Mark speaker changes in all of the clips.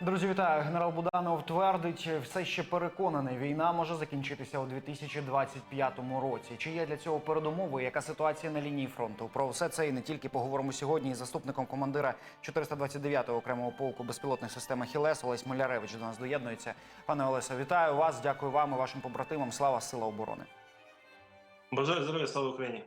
Speaker 1: Друзі, вітаю. Генерал Буданов твердить, все ще переконаний, війна може закінчитися у 2025 році. Чи є для цього передумови? Яка ситуація на лінії фронту? Про все це і не тільки поговоримо сьогодні із заступником командира 429-го окремого полку безпілотних систем «Ахілес» Олесь Маляревич до нас доєднується. Пане Олесе, вітаю вас. Дякую вам і вашим побратимам. Слава Сила оборони.
Speaker 2: Бажаю здоров'я, слава Україні.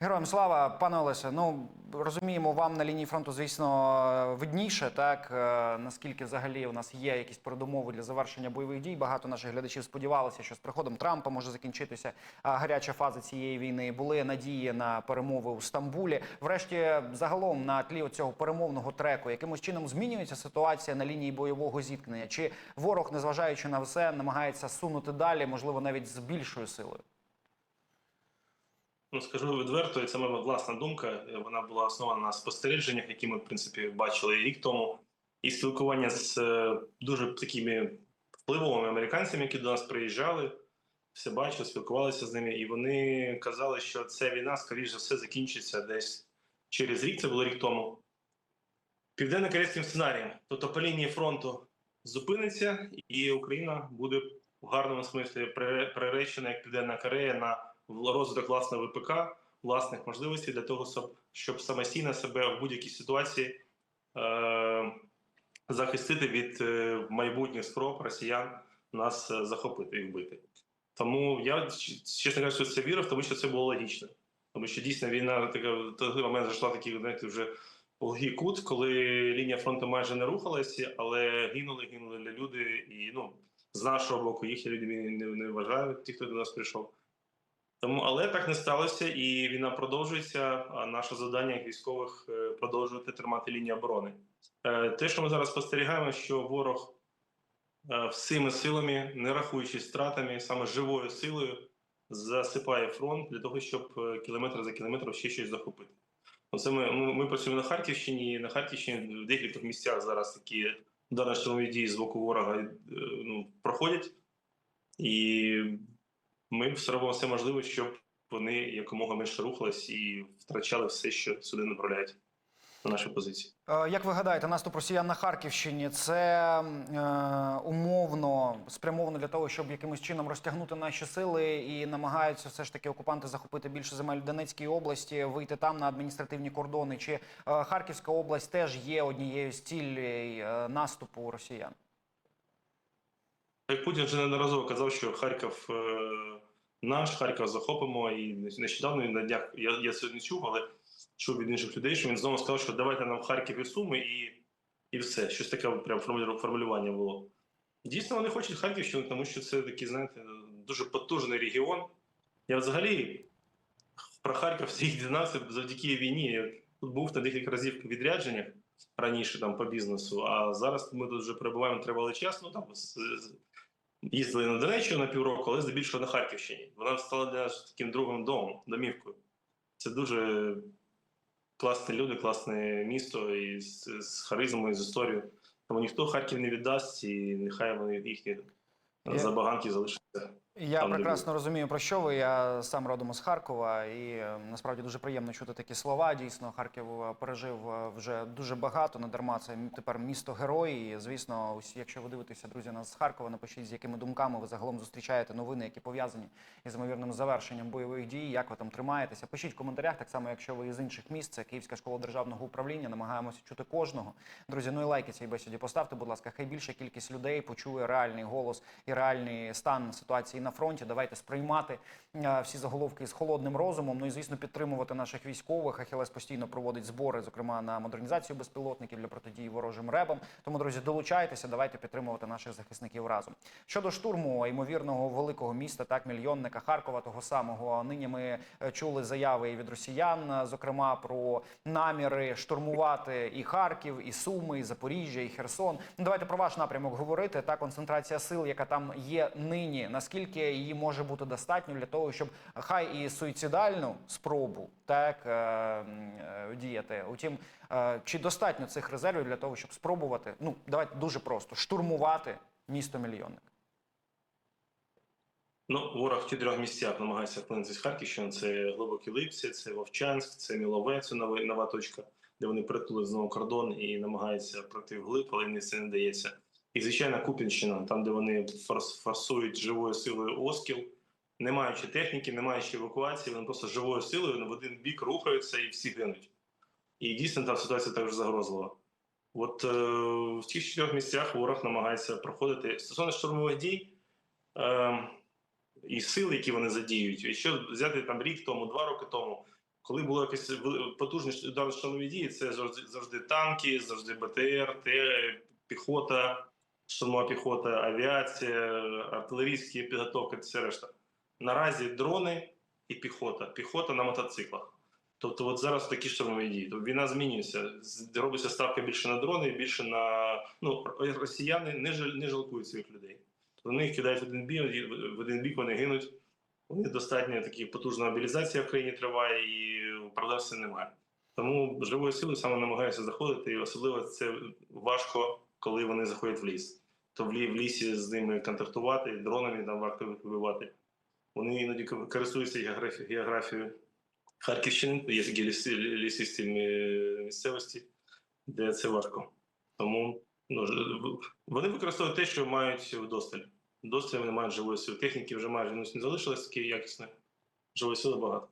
Speaker 1: Героям слава, пане Олесе. Ну розуміємо, вам на лінії фронту, звісно, видніше, так е, наскільки взагалі у нас є якісь передумови для завершення бойових дій. Багато наших глядачів сподівалися, що з приходом Трампа може закінчитися гаряча фаза цієї війни. Були надії на перемови у Стамбулі. Врешті, загалом, на тлі цього перемовного треку, якимось чином змінюється ситуація на лінії бойового зіткнення? Чи ворог, незважаючи на все, намагається сунути далі, можливо, навіть з більшою силою?
Speaker 2: Ну скажу відверто, і це моя власна думка. Вона була основана на спостереженнях, які ми в принципі бачили рік тому, і спілкування з е, дуже такими впливовими американцями, які до нас приїжджали, все бачили, спілкувалися з ними, і вони казали, що ця війна, скоріш за все, закінчиться десь через рік. Це було рік тому. Південно-корейським сценарієм, тобто по лінії фронту зупиниться, і Україна буде в гарному смислі прире- приречена як Південна Корея на розвиток власного ВПК, власних можливостей для того, щоб, самостійно себе в будь-якій ситуації е, захистити від е, майбутніх спроб росіян нас е, захопити і вбити. Тому я чесно кажучи, це вірив, тому що це було логічно. Тому що дійсно війна така той момент зайшла такий, знаєте, вже глухий кут, коли лінія фронту майже не рухалася, але гинули, гинули люди. І ну, з нашого боку їх люди не, не вважають, ті, хто до нас прийшов. Тому, але так не сталося, і війна продовжується. А наше завдання як військових е, продовжувати тримати лінію оборони. Е, Те, що ми зараз спостерігаємо, що ворог е, всіми силами, не рахуючись стратами, саме живою силою, засипає фронт для того, щоб кілометр за кілометром ще щось захопити. Оце ми, ми, працюємо на Харківщині. На Харківщині в декількох місцях зараз такі ударно штурмові дії з боку ворога ну, проходять. І ми все робимо все можливе, щоб вони якомога менше рухались і втрачали все, що сюди направляють на наші позиції.
Speaker 1: Е, Як ви гадаєте, наступ росіян на Харківщині це е, умовно спрямовано для того, щоб якимось чином розтягнути наші сили і намагаються все ж таки окупанти захопити більше земель в Донецькій області, вийти там на адміністративні кордони? Чи е, Харківська область теж є однією з цілей е, наступу росіян?
Speaker 2: Як Путін вже неодноразово казав, що Харків е, наш, Харків захопимо, і нещодавно на днях я, я це не чув, але чув від інших людей, що він знову сказав, що давайте нам Харків і Суми, і, і все. Щось таке прям формулювання було. Дійсно, вони хочуть Харківщину, тому що це такий, знаєте, дуже потужний регіон. Я взагалі про Харків всіх дізнався завдяки війні. Я тут був на декілька разів відрядженнях раніше там по бізнесу, а зараз ми тут вже перебуваємо тривалий час. Ну там їздили на Донеччину на півроку, але здебільшого на Харківщині. Вона стала для нас таким другим домом, домівкою. Це дуже класні люди, класне місто і з, з харизмою, з історією. Тому ніхто Харків не віддасть, і нехай вони їхні забаганки залишаться.
Speaker 1: Я
Speaker 2: Там,
Speaker 1: прекрасно розумію про що ви. Я сам родом з Харкова, і е, насправді дуже приємно чути такі слова. Дійсно, Харків е, пережив е, вже дуже багато. Не дарма це тепер місто герой. І, звісно, усі, якщо ви дивитеся, друзі, нас з Харкова, напишіть, з якими думками ви загалом зустрічаєте новини, які пов'язані із ймовірним завершенням бойових дій. Як ви там тримаєтеся? Пишіть в коментарях, так само, якщо ви із інших міст, це Київська школа державного управління. Намагаємося чути кожного. Друзі, ну і лайки цій бесіді поставте, будь ласка. Хай більша кількість людей почує реальний голос і реальний стан ситуації на фронті. Давайте сприймати всі заголовки з холодним розумом. Ну і звісно, підтримувати наших військових. Ахілес постійно проводить збори, зокрема на модернізацію безпілотників для протидії ворожим ребам. Тому, друзі, долучайтеся, давайте підтримувати наших захисників разом. Щодо штурму ймовірного великого міста, так мільйонника Харкова, того самого. Нині ми е, чули заяви від росіян, е, зокрема про наміри штурмувати і Харків, і Суми, і Запоріжжя, і Херсон. Ну, давайте про ваш напрямок говорити. Та концентрація сил, яка там є нині, наскільки її може бути достатньо для того, щоб хай і суїцидальну спробу так е, е, діяти. Утім, е, чи достатньо цих резервів для того, щоб спробувати? Ну давайте дуже просто штурмувати місто мільйонник.
Speaker 2: Ну, ворог в чотирьох місцях намагається вплинути з Харківщини. Це глибокі Липці, це Вовчанськ, це Мілове, це нова, нова точка, де вони притули знову кордон і намагаються пройти вглиб, але їм це не дається. І, звичайно, Купінщина, там, де вони форс- форсують живою силою Оскіл, не маючи техніки, не маючи евакуації, вони просто живою силою в один бік рухаються і всі гинуть. І дійсно там ситуація також загрозлива. От е, в цих чотирьох місцях ворог намагається проходити стосовно штурмових дій е, і сил, які вони задіють. Якщо взяти там рік тому, два роки тому, коли було якесь потужні ударні штурмові дії, це завжди, танки, завжди БТР, Т, піхота, штурмова піхота, авіація, артилерійські підготовки, це решта. Наразі дрони і піхота. Піхота на мотоциклах. Тобто, от зараз такі штурмові дії. Тобто війна змінюється. Робиться ставка більше на дрони, більше на ну росіяни не жаль, не жалкують своїх людей. Вони їх кидають в один бік, в один бік вони гинуть. Них достатньо такі потужна мобілізація в країні триває, і проблем немає. Тому живою силою саме намагаються заходити, і особливо це важко, коли вони заходять в ліс. То в лісі з ними контактувати, дронами там варто вибивати. Вони іноді користуються географі- географією Харківщини, є такі ліси, лісисті місцевості, де це важко. Тому ну, вони використовують те, що мають вдосталь. Вдосталь вони мають живої сили. Техніки вже майже не залишилось такі якісне. Живої сили багато.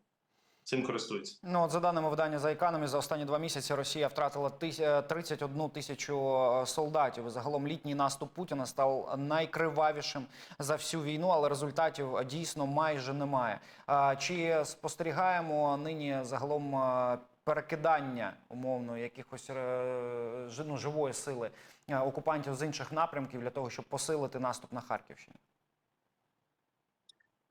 Speaker 2: Цим користуються.
Speaker 1: Ну, от за даними видання за економі, за останні два місяці Росія втратила тис- е, 31 тисячу е, солдатів. Загалом літній наступ Путіна став найкривавішим за всю війну, але результатів е, дійсно майже немає. Чи спостерігаємо нині загалом перекидання умовно якихось ну, живої сили окупантів з інших напрямків для того, щоб посилити наступ на Харківщині?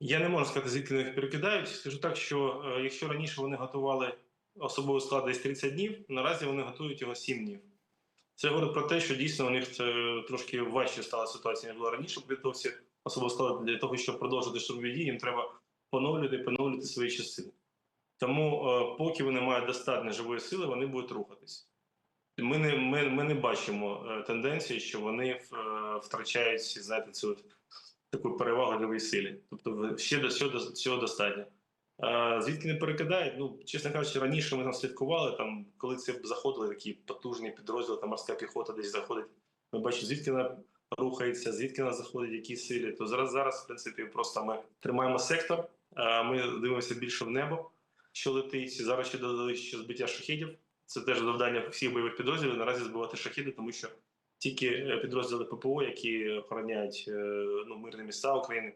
Speaker 2: Я не можу сказати, звідки їх перекидають. Скажу так, що е, якщо раніше вони готували особовий склад десь 30 днів, наразі вони готують його 7 днів. Це говорить про те, що дійсно у них це трошки важче стала ситуація, ніж була раніше підготовці особового складу для того, щоб продовжити штурмові дії, їм треба поновлювати поновлювати свої частини. Тому, е, поки вони мають достатньо живої сили, вони будуть рухатись. Ми не, ми, ми не бачимо е, тенденції, що вони втрачають знаєте, цю таку перевагу живій силі. Тобто ще до цього, цього достатньо. А, звідки не перекидають? Ну, чесно кажучи, раніше ми там слідкували, там, коли це заходили такі потужні підрозділи, там морська піхота десь заходить. Ми бачимо, звідки вона рухається, звідки вона заходить, які силі. То зараз, зараз, в принципі, просто ми тримаємо сектор, а ми дивимося більше в небо, що летить. Зараз ще додали ще збиття шахідів. Це теж завдання всіх бойових підрозділів наразі збивати шахіди, тому що тільки е, підрозділи ППО, які охороняють е, ну, мирні міста України,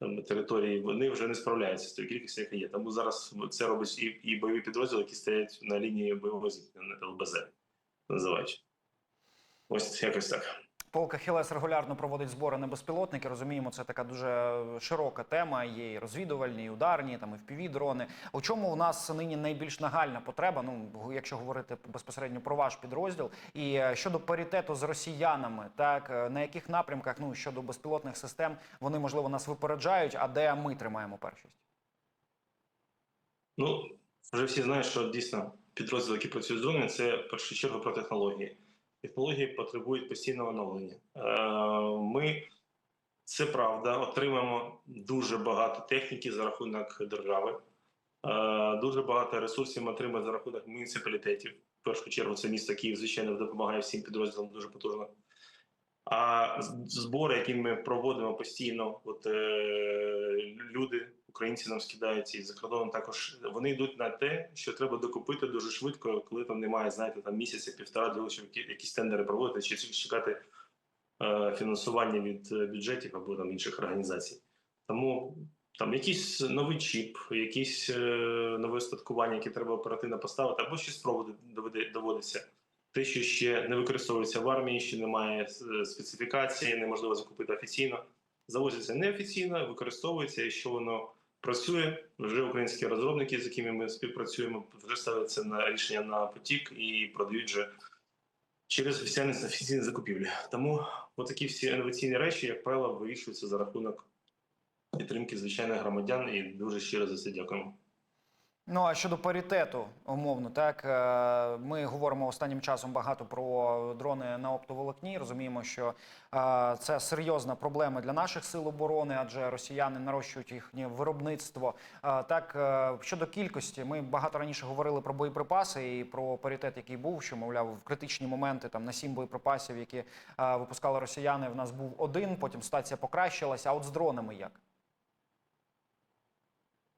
Speaker 2: там, території, вони вже не справляються з тою кількістю, яка є. Тому зараз це робить і, і бойові підрозділи, які стоять на лінії бойового зіткнення, ЛБЗ, називаючи. Ось якось так.
Speaker 1: Полк Ахілес регулярно проводить збори на безпілотники. Розуміємо, це така дуже широка тема. Є і розвідувальні, і ударні, там і впіві дрони. У чому у нас нині найбільш нагальна потреба? Ну якщо говорити безпосередньо про ваш підрозділ, і е, щодо паритету з росіянами, так е, на яких напрямках ну щодо безпілотних систем вони можливо нас випереджають, а де ми тримаємо першість?
Speaker 2: Ну, вже всі знають, що дійсно підрозділи, які працюють з дронами, це в першу чергу про технології. Технології потребують постійного оновлення. Е, Ми, це правда, отримаємо дуже багато техніки за рахунок держави. Е, Дуже багато ресурсів ми отримаємо за рахунок муніципалітетів. В першу чергу це місто Київ, звичайно, допомагає всім підрозділам дуже потужно. А збори, які ми проводимо постійно, от е, люди, українці нам скидають і за кордоном також вони йдуть на те, що треба докупити дуже швидко, коли там немає, знаєте, там місяця, півтора для того, щоб якісь тендери проводити, чи чекати е, фінансування від е, бюджетів або там інших організацій. Тому там якийсь новий чіп, якісь е, нове устаткування, яке треба оперативно поставити, або щось проводити доводиться. Те, що ще не використовується в армії, ще немає е, специфікації, неможливо закупити офіційно. Завозиться неофіційно, використовується, і що воно працює. Вже українські розробники, з якими ми співпрацюємо, вже ставляться на рішення на потік і продають вже через офіційні офіційні закупівлі. Тому отакі всі інноваційні речі, як правило, вирішуються за рахунок підтримки звичайних громадян, і дуже щиро за це дякуємо.
Speaker 1: Ну а щодо паритету, умовно, так е, ми говоримо останнім часом багато про дрони на оптоволокні. Розуміємо, що е, це серйозна проблема для наших сил оборони, адже росіяни нарощують їхнє виробництво. Е, Так щодо кількості, ми багато раніше говорили про боєприпаси і про паритет, який був, що мовляв в критичні моменти там на сім боєприпасів, які випускали росіяни. В нас був один. Потім ситуація покращилася. А от з дронами як?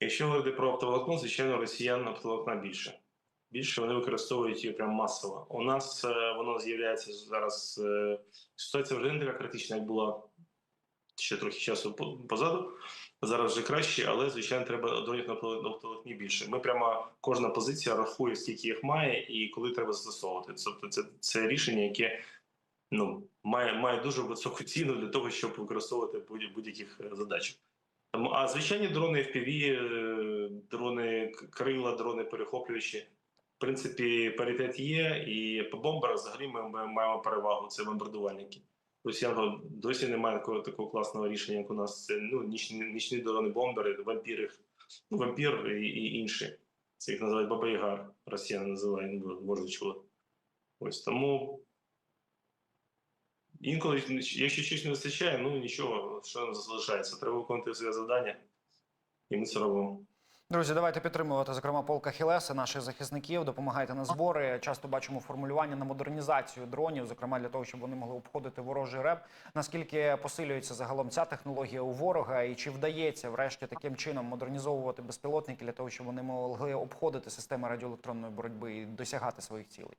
Speaker 2: Якщо говорити про оптоволокно, звичайно, росіян оптоволокна більше. Більше вони використовують її прям масово. У нас е, воно з'являється зараз. е, Ситуація вже не така критична, як була ще трохи часу по- позаду. Зараз вже краще, але звичайно треба дронів на оптовол- оптоволокні більше. Ми прямо кожна позиція рахує, скільки їх має і коли треба застосовувати. Тобто це, це рішення, яке ну має, має дуже високу ціну для того, щоб використовувати будь- будь-яких е, задачах. А звичайні дрони FPV, е, дрони крила, дрони перехоплюючі. В принципі, паритет є, і по бомбарах взагалі ми, маємо перевагу. Це бомбардувальники. Росіян досі немає такого, такого класного рішення, як у нас. Це ну, нічні, нічні дрони бомбери, вампіри, ну, вампір і, і інші. Це їх називають Баба-Яга, росіяни називають, може чули. Ось тому Інколи, якщо щось не вистачає, ну нічого, що нам залишається. Треба виконувати своє завдання, і ми це робимо.
Speaker 1: Друзі, давайте підтримувати, зокрема, полка Хілеса, наших захисників. Допомагайте на збори. Часто бачимо формулювання на модернізацію дронів, зокрема для того, щоб вони могли обходити ворожий реп. Наскільки посилюється загалом ця технологія у ворога, і чи вдається врешті таким чином модернізовувати безпілотники для того, щоб вони могли обходити системи радіоелектронної боротьби і досягати своїх цілей?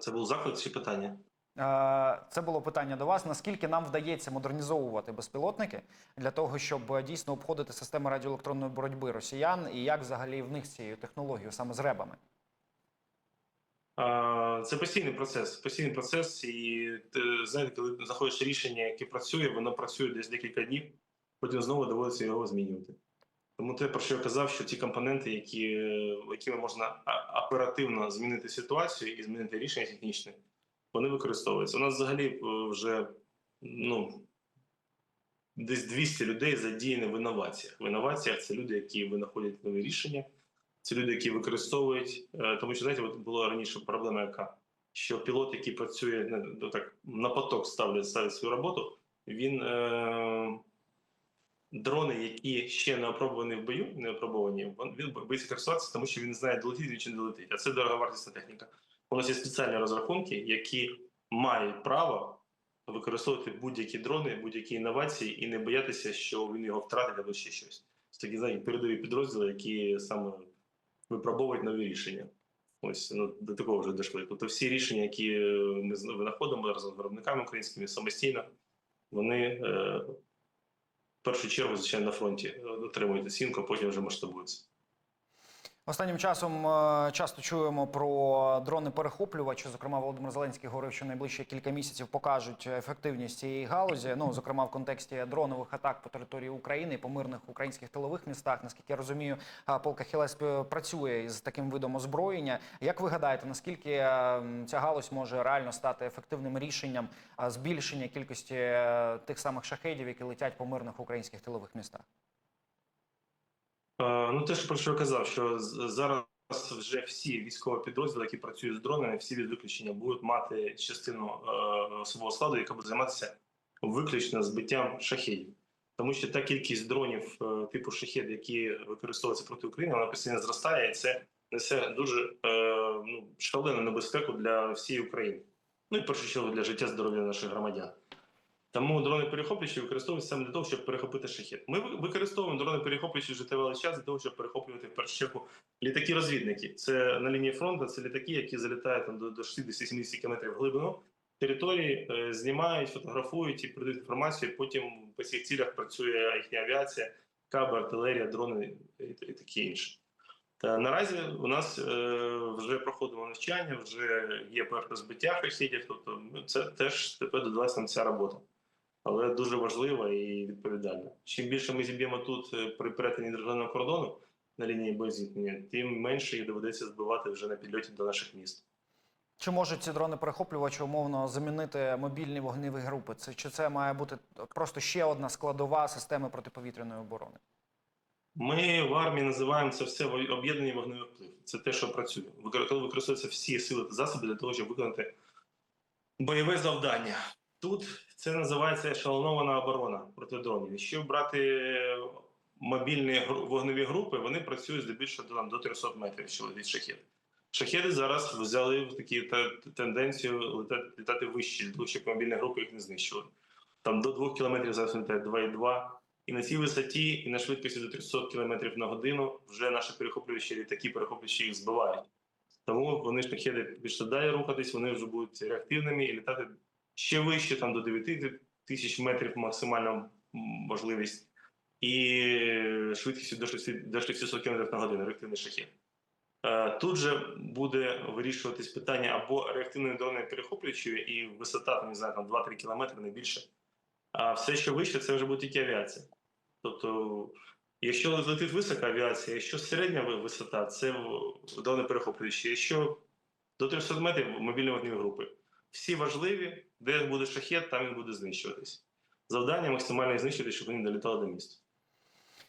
Speaker 2: Це був заклик чи питання?
Speaker 1: Е, Це було питання до вас. Наскільки нам вдається модернізовувати безпілотники для того, щоб е, дійсно обходити системи радіоелектронної боротьби росіян, і як взагалі в них з цією технологією, саме з ребами?
Speaker 2: Це постійний процес. Постійний процес, і знаєте, коли знаходиш рішення, яке працює, воно працює десь декілька днів, потім знову доводиться його змінювати. Тому те, про що я казав, що ті компоненти, які, якими можна оперативно змінити ситуацію і змінити рішення технічне, вони використовуються. У нас взагалі е, вже ну, десь 200 людей задіяні в інноваціях. В інноваціях це люди, які винаходять нові рішення, це люди, які використовують, е, тому що знаєте, от була раніше проблема, яка що пілот, який працює ну, так, на поток ставлять, ставить свою роботу, він е, дрони, які ще не опробувані в бою, не опробовані, він, боїться користуватися, тому що він знає, долетить він чи не долетить. А це дороговартісна техніка. У нас є спеціальні розрахунки, які мають право використовувати будь-які дрони, будь-які інновації і не боятися, що він його втратить або ще щось. Це такі знаєте, передові підрозділи, які саме випробовують нові рішення. Ось ну до такого вже дійшли. Тобто всі рішення, які ми з- винаходимо разом з виробниками українськими самостійно, вони е, першу чергу, звичайно, на фронті е, отримують оцінку, а потім вже масштабуються.
Speaker 1: Останнім часом е, часто чуємо про дрони-перехоплювачі. Зокрема, Володимир Зеленський говорив, що найближчі кілька місяців покажуть ефективність цієї галузі. Ну, зокрема, в контексті дронових атак по території України по мирних українських тилових містах. Наскільки я розумію, е, полка Хілес працює із таким видом озброєння. Як ви гадаєте, наскільки е, ця галузь може реально стати ефективним рішенням збільшення кількості тих самих шахедів, які летять по мирних українських тилових містах?
Speaker 2: Е, Ну, те, що про що я казав, що зараз вже всі військові підрозділи, які працюють з дронами, всі від виключення будуть мати частину е, свого складу, яка буде займатися виключно збиттям шахедів. Тому що та кількість дронів е, типу шахед, які використовуються проти України, вона постійно зростає, і це несе дуже е, ну, шалену небезпеку для всієї України. Ну і в першу чергу для життя здоров'я наших громадян. Тому дрони перехоплюючі використовуються саме для того, щоб перехопити шахет. Ми використовуємо дрони перехоплюючі вже тривалий час для того, щоб перехоплювати в першу чергу літаки-розвідники. Це на лінії фронту, це літаки, які залітають там до, до 60-70 км глибину території, е, знімають, фотографують і передають інформацію. Потім по цих цілях працює їхня авіація, каби, артилерія, дрони і, і таке інше. Та наразі у нас е, вже проходимо навчання, вже є перше збиття шахідів, тобто ну, це теж тепер додалася нам ця робота але дуже важлива і відповідальна. Чим більше ми зіб'ємо тут е, при перетині державного кордону на лінії боєзіткнення, тим менше їх доведеться збивати вже на підльоті до наших міст.
Speaker 1: Чи можуть ці дрони перехоплювачі умовно замінити мобільні вогневі групи? Це чи це має бути просто ще одна складова системи протиповітряної оборони?
Speaker 2: Ми в армії називаємо це все об'єднаний вогневий вплив. Це те, що працює. Використовуються всі сили та засоби для того, щоб виконати бойове завдання. Тут це називається ешелонована оборона проти дронів. Якщо брати мобільні вогневі групи, вони працюють здебільшого там, до 300 метрів від шахет. Шахеди зараз взяли такі те- тенденцію летати, літати вище, щоб мобільні групи їх не знищили. Там до 2 км зараз летять 2,2 і на цій висоті, і на швидкості до 300 км на годину вже наші перехоплюючі літаки, перехоплюючі їх збивають. Тому вони шахеди більше далі рухатись, вони вже будуть реактивними і літати ще вище, там до 9 тисяч метрів максимальна можливість, і швидкістю до 600, до 600 км на годину реактивний шахет. Е, Тут же буде вирішуватись питання або реактивної дрони перехоплюючі, і висота, там, не знаю, там 2-3 км, не більше. А все, що вище, це вже буде тільки авіація. Тобто, якщо летить висока авіація, якщо середня висота, це дрони перехоплюючі. Якщо до 300 метрів мобільні вогневі групи. Всі важливі, де буде шахет, там він буде знищуватись. Завдання максимально знищити, щоб вони долітали до міста.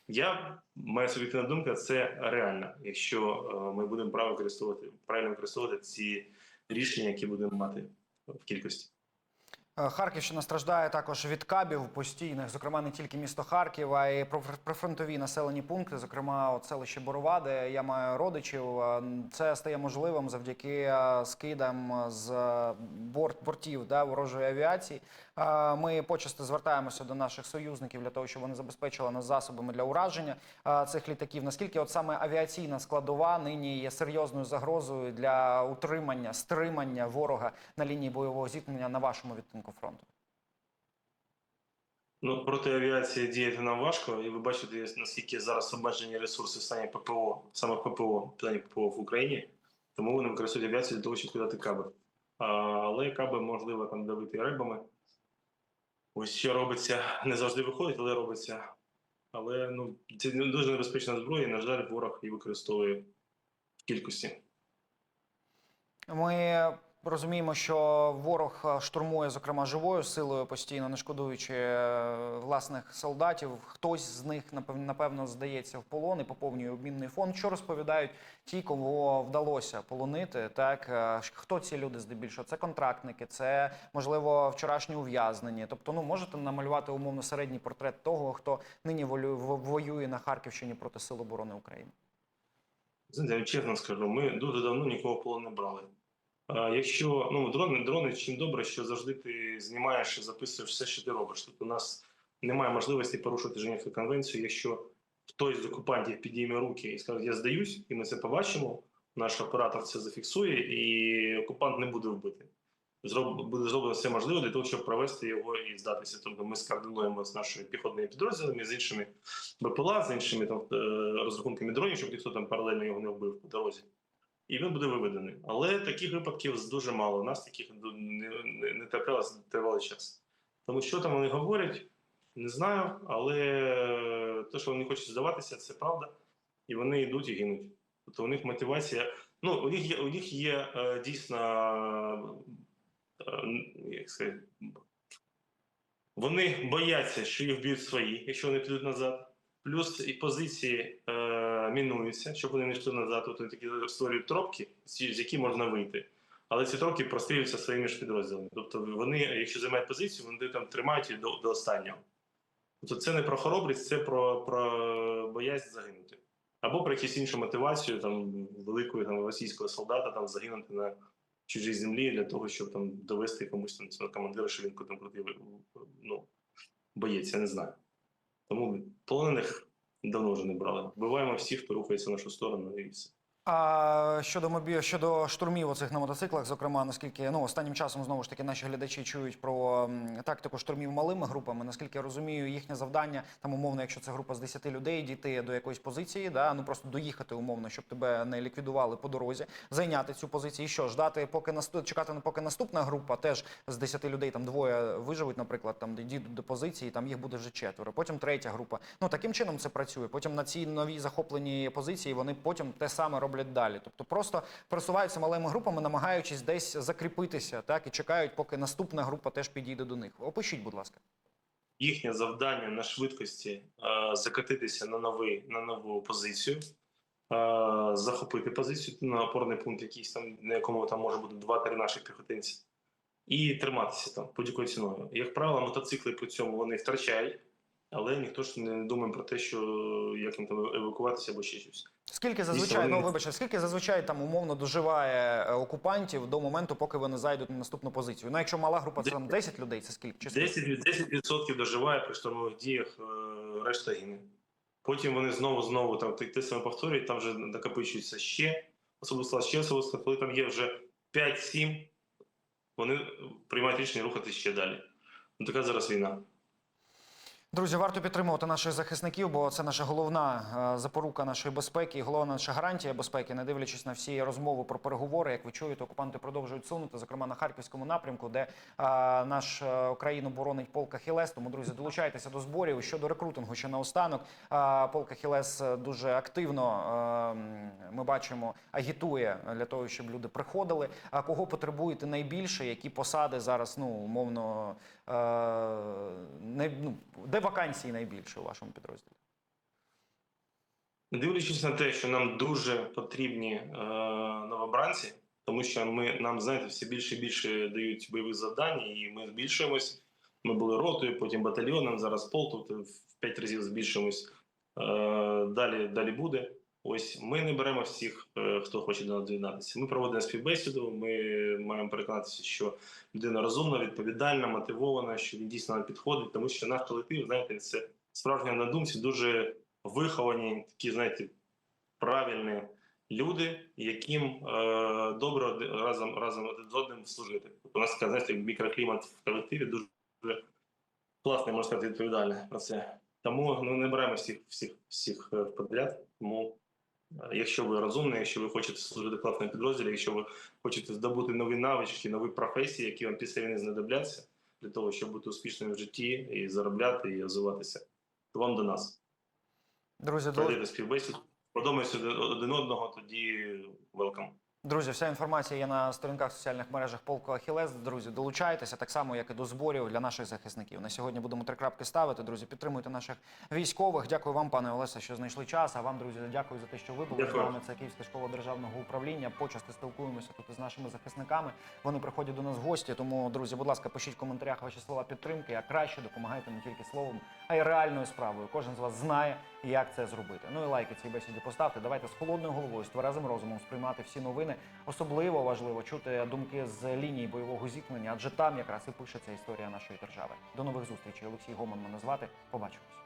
Speaker 2: Я маю суб'єктивна думка, це реально, якщо е, ми будемо право використовувати, правильно використовувати ці рішення, які будемо мати в кількості.
Speaker 1: Е, Харківщина страждає також від кабів постійних, зокрема не тільки місто Харків, а й прифронтові населені пункти, зокрема от селище Борова, де я маю родичів. Е, Це стає можливим завдяки е, скидам з борт бортів да, ворожої авіації. Ми почасти звертаємося до наших союзників для того, щоб вони забезпечили нас засобами для ураження цих літаків. Наскільки от саме авіаційна складова нині є серйозною загрозою для утримання, стримання ворога на лінії бойового зіткнення на вашому відтинку фронту?
Speaker 2: Ну, проти авіації діяти нам важко, і ви бачите, наскільки зараз обмежені ресурси в стані ППО, саме ППО, питання ППО в Україні, тому вони використовують авіацію для того, щоб кидати каби. А, але каби можливо там давити рибами. Ось що робиться, не завжди виходить, але робиться. Але ну, це дуже небезпечна зброя, і, на жаль, ворог її використовує в кількості.
Speaker 1: Ми розуміємо, що ворог е, штурмує, зокрема, живою силою, постійно не шкодуючи е, власних солдатів. Хтось з них напев- напевно здається в полон і поповнює обмінний фонд. Що розповідають ті, кого вдалося полонити? Так е, хто ці люди здебільшого? Це контрактники, це можливо вчорашні ув'язнені. Тобто, ну можете намалювати умовно середній портрет того, хто нині воює на Харківщині проти Сил оборони України.
Speaker 2: Я чесно скажу, ми дуже давно нікого в полон не брали. А якщо ну дрони, дрони чим добре, що завжди ти знімаєш і записуєш все, що ти робиш. Тобто у нас немає можливості порушувати Женевську конвенцію. Якщо хтось з окупантів підійме руки і скаже, я здаюсь, і ми це побачимо. Наш оператор це зафіксує, і окупант не буде вбитий. Зроб буде зроблено все можливе для того, щоб провести його і здатися. Тобто ми скоординуємо з нашими піхотними підрозділами, з іншими БПЛА, з іншими там е, розрахунками дронів, щоб ніхто там паралельно його не вбив по дорозі. І він буде виведений. Але таких випадків дуже мало. У нас таких не, не, не траплялося тривалий час. Тому що там вони говорять, не знаю, але те, що вони хочуть здаватися, це правда. І вони йдуть і гинуть. Тобто у них мотивація. Ну, у них є, у них є е, дійсно. Е, як сказати, вони бояться, що їх б'ють свої, якщо вони підуть назад. Плюс і позиції е, мінуються, щоб вони не йшли назад. От вони такі створюють тропки, з які можна вийти. Але ці тропки прострілюються своїми ж підрозділами. Тобто вони, якщо займають позицію, вони там тримають її до, до останнього. Тобто це не про хоробрість, це про, про боязнь загинути. Або про якусь іншу мотивацію там, великої там, російського солдата там, загинути на чужій землі для того, щоб там довести комусь там цього командира, що він там ну, боєць, я не знаю. Тому полонених давно вже не брали. Вбиваємо всіх, хто рухається в нашу сторону, і все.
Speaker 1: А щодо мобі... щодо штурмів оцих на мотоциклах, зокрема, наскільки ну останнім часом знову ж таки наші глядачі чують про тактику штурмів малими групами. Наскільки я розумію, їхнє завдання там умовно, якщо це група з 10 людей, дійти до якоїсь позиції, да ну просто доїхати умовно, щоб тебе не ліквідували по дорозі, зайняти цю позицію. І що ждати, поки наступ... чекати, поки наступна група теж з 10 людей там двоє виживуть, наприклад, там де дійдуть до позиції, там їх буде вже четверо. Потім третя група. Ну таким чином це працює. Потім на цій новій захопленій позиції вони потім те саме роблять роблять далі. Тобто просто просуваються малими групами, намагаючись десь закріпитися, так і чекають, поки наступна група теж підійде до них. Опишіть, будь ласка.
Speaker 2: Їхнє завдання на швидкості е, закатитися на новий на нову позицію, е, захопити позицію на опорний пункт, якийсь там на якому там може бути 2-3 наших піхотинці, і триматися там будь-якою ціною. Як правило, мотоцикли при цьому вони втрачають, але ніхто ж не думає про те, що як їм там евакуватися або ще щось.
Speaker 1: Скільки зазвичай, ну вибачте, скільки зазвичай там умовно доживає е, окупантів до моменту, поки вони зайдуть на наступну позицію? Ну, якщо мала група, це там 10 людей, це скільки? Чи скільки?
Speaker 2: 10, від- 10% доживає при штурмових діях, е, решта гине. Потім вони знову знову там те саме повторюють, там вже накопичується ще склад, ще склад. Коли там є вже 5-7, вони приймають рішення рухатись ще далі. Ну, така зараз війна.
Speaker 1: Друзі, варто підтримувати наших захисників, бо це наша головна е, запорука нашої безпеки головна наша гарантія безпеки, не дивлячись на всі розмови про переговори. Як ви чуєте, окупанти продовжують сунути, зокрема на харківському напрямку, де е, наш е, Україну боронить полк Ахілес. Тому, друзі, долучайтеся до зборів. Щодо рекрутингу, ще наостанок е, полк Ахілес дуже активно м, ми бачимо агітує для того, щоб люди приходили. А кого потребуєте найбільше? Які посади зараз, ну умовно, ну, де вакансії найбільше у вашому підрозділі?
Speaker 2: Дивлячись на те, що нам дуже потрібні е, новобранці, тому що ми нам знаєте, все більше і більше дають бойових завдань, і ми збільшуємось. Ми були ротою, потім батальйоном, зараз пол, тобто в 5 разів збільшуємось. Е, далі, далі буде. Ось ми не беремо всіх, е, хто хоче до нас доєднатися. Ми проводимо співбесіду. Ми маємо переконатися, що людина розумна, відповідальна, мотивована, що він дійсно нам підходить, тому що наш колектив, знаєте, це справжні однодумці, дуже виховані, такі, знаєте, правильні люди, яким е, добре разом разом один з одним служити. У нас така, знаєте, мікроклімат в колективі дуже, класний, можна сказати, відповідальний про це. Тому ну, не беремо всіх всіх всіх е, подряд. Тому, якщо ви розумні, якщо ви хочете служити класному підрозділі, якщо ви хочете здобути нові навички, нові професії, які вам після війни знадобляться для того, щоб бути успішними в житті і заробляти, і розвиватися, то вам до нас.
Speaker 1: Друзі, до...
Speaker 2: Співбесіду, подобається один одного, тоді welcome.
Speaker 1: Друзі, вся інформація є на сторінках в соціальних мережах полку Ахілес. Друзі, долучайтеся так само, як і до зборів для наших захисників. На сьогодні будемо три крапки ставити. Друзі, підтримуйте наших військових. Дякую вам, пане Олеся, що знайшли час. А вам, друзі, дякую за те, що ви були з нами. Це Київська школа державного управління. Почасти спілкуємося тут із нашими захисниками. Вони приходять до нас в гості. Тому, друзі, будь ласка, пишіть в коментарях ваші слова підтримки. А краще допомагайте не тільки словом, а й реальною справою. Кожен з вас знає, як це зробити. Ну і лайки цій бесіді поставте. Давайте з холодною головою, з тверезим розумом сприймати всі новини. Особливо важливо чути думки з лінії бойового зіткнення, адже там якраз і пишеться історія нашої держави. До нових зустрічей. Олексій Гоман мене звати. Побачимось.